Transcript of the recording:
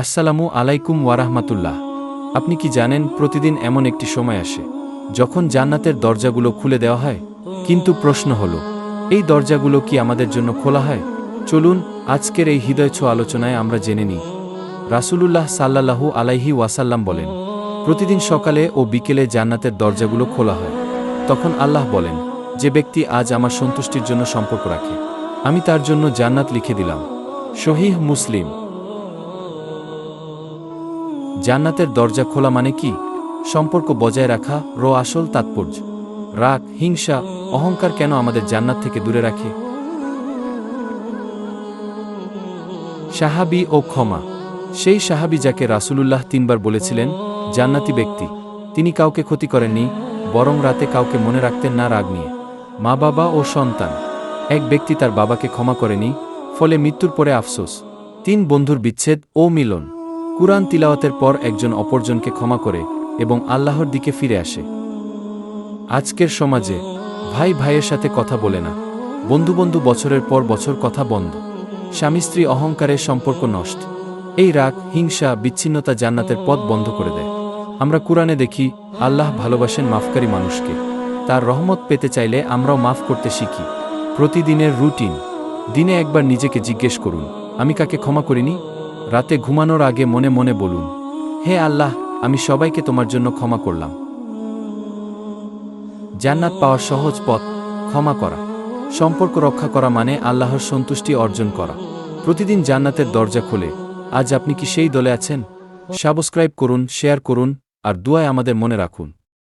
আসসালামু আলাইকুম ওয়ারাহমাতুল্লাহ। আপনি কি জানেন প্রতিদিন এমন একটি সময় আসে, যখন জান্নাতের দরজাগুলো খুলে দেওয়া হয়? কিন্তু প্রশ্ন হল, এই দরজাগুলো কি আমাদের জন্য খোলা হয়? চলুন, আজকের এই হৃদয়ছ আলোচনায় আমরা জেনে নিই। রাসূলুল্লাহ সাল্লাল্লাহু আলাইহি ওয়াসাল্লাম বলেন, প্রতিদিন সকালে ও বিকেলে জান্নাতের দরজাগুলো খোলা হয়। তখন আল্লাহ বলেন, যে ব্যক্তি আজ আমার সন্তুষ্টির জন্য সম্পর্ক রাখে, আমি তার জন্য জান্নাত লিখে দিলাম। শহীহ মুসলিম জান্নাতের দরজা খোলা মানে কি? সম্পর্ক বজায় রাখা, রো আসল তাৎপর্য। রাগ, হিংসা, অহংকার কেন আমাদের জান্নাত থেকে দূরে রাখে? সাহাবি ও ক্ষমা। সেই সাহাবি যাকে রাসূলুল্লাহ তিনবার বলেছিলেন, জান্নাতি ব্যক্তি। তিনি কাউকে ক্ষতি করেননি, বরং রাতে কাউকে মনে রাখতেন না রাগ নিয়ে। মা বাবা ও সন্তান। এক ব্যক্তি তার বাবাকে ক্ষমা করেনি, ফলে মৃত্যুর পরে আফসোস। তিন বন্ধুর বিচ্ছেদ ও মিলন। কুরআন তিলাওয়াতের পর একজন অপরজনকে ক্ষমা করে এবং আল্লাহর দিকে ফিরে আসে। আজকের সমাজে ভাই ভাইয়ের সাথে কথা বলে না। বন্ধু বন্ধু বছরের পর বছর কথা বন্ধ। স্বামী স্ত্রী অহংকারের সম্পর্ক নষ্ট। এই রাগ, হিংসা, বিচ্ছিন্নতা জান্নাতের পথ বন্ধ করে দেয়। আমরা কুরআনে দেখি, আল্লাহ ভালোবাসেন মাফকারী মানুষকে। তার রহমত পেতে চাইলে আমরাও মাফ করতে শিখি। প্রতিদিনের রুটিন। দিনে একবার নিজেকে জিজ্ঞেস করুন, আমি কাকে ক্ষমা করিনি? রাতে ঘুমানোর আগে মনে মনে বলুন, হে আল্লাহ, আমি সবাইকে তোমার জন্য ক্ষমা করলাম। জান্নাত পাওয়ার সহজ পথ, ক্ষমা করা। সম্পর্ক রক্ষা করা মানে আল্লাহর সন্তুষ্টি অর্জন করা। প্রতিদিন জান্নাতের দরজা খোলে, আজ আপনি কি সেই দলে আছেন? সাবস্ক্রাইব করুন, শেয়ার করুন, আর দুয়ায় আমাদের মনে রাখুন।